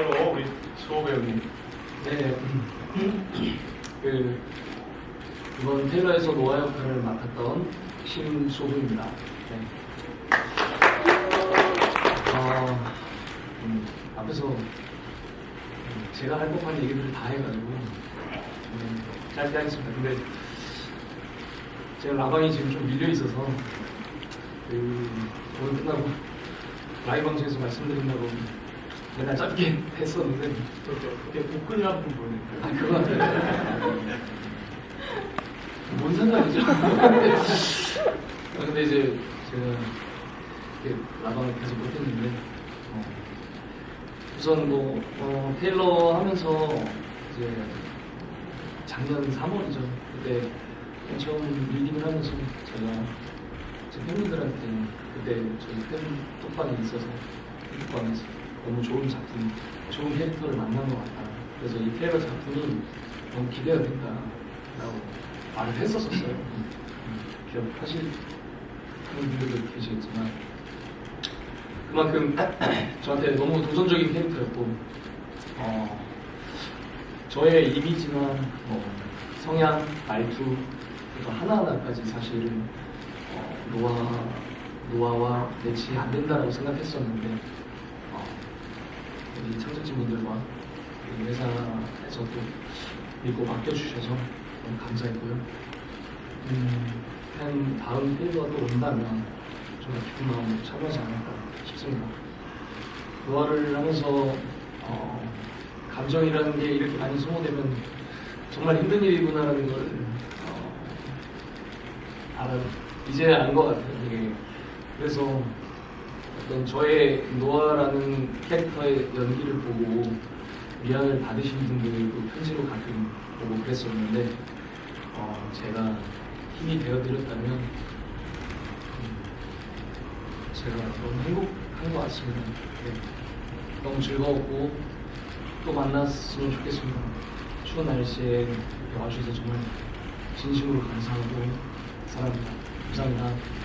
마지막으로 우리 수호 배우님. 네. 그 이번 테일러에서 노아 역할을 맡았던 심소부입니다. 네. 어, 음, 앞에서 음, 제가 할 법한 얘기들을 다 해가지고 음, 짧게 하겠습니다. 근데 제가 라방이 지금 좀 밀려 있어서 그 오늘 끝나고 라이브 방송에서 말씀드린다고 맨날 짧게 했었는데 그게 복근이라는 분 보니까. 아, 그거 뭔 상관이죠? 아, 근데 이제 제가 이렇게 라방을 계속 못했는데 어, 우선 뭐 어, 테일러 하면서 이제 작년 3월이죠. 그때 맨 처음 리딩을 하면서 제가 제 팬분들한테 그때 저희 팬 톡방에 있어서 톡방에서 너무 좋은 작품, 좋은 캐릭터를 만난 것 같다. 그래서 이 테일러 작품이 너무 기대가 된다라고 말을 했었었어요. 음, 기억하실 그런 분들도 계시겠지만 그만큼 저한테 너무 도전적인 캐릭터였고 어, 저의 이미지나 뭐 성향, 말투 하나하나까지 사실은 어, 노아 노아와 매치 안 된다라고 생각했었는데 어, 우리 창작진분들과 우리 회사에서 또 믿고 맡겨주셔서 너무 감사했고요. 음, 한 다음 페이지가 또 온다면 정말 기쁜 마음으로 참여하지 않을까 싶습니다. 노화를 하면서 어, 감정이라는 게 이렇게 많이 소모되면 정말 힘든 일이구나라는 걸 어, 알아 이제 안 것 같아요. 되게 그래서 어떤 저의 노아라는 캐릭터의 연기를 보고 미안을 받으신 분들도 편지로 가끔 보고 그랬었는데 어, 제가 힘이 되어드렸다면 음, 제가 너무 행복한 것 같습니다. 네. 너무 즐거웠고 또 만났으면 좋겠습니다. 추운 날씨에 와주셔서 정말 진심으로 감사하고 사랑합니다. 감사합니다.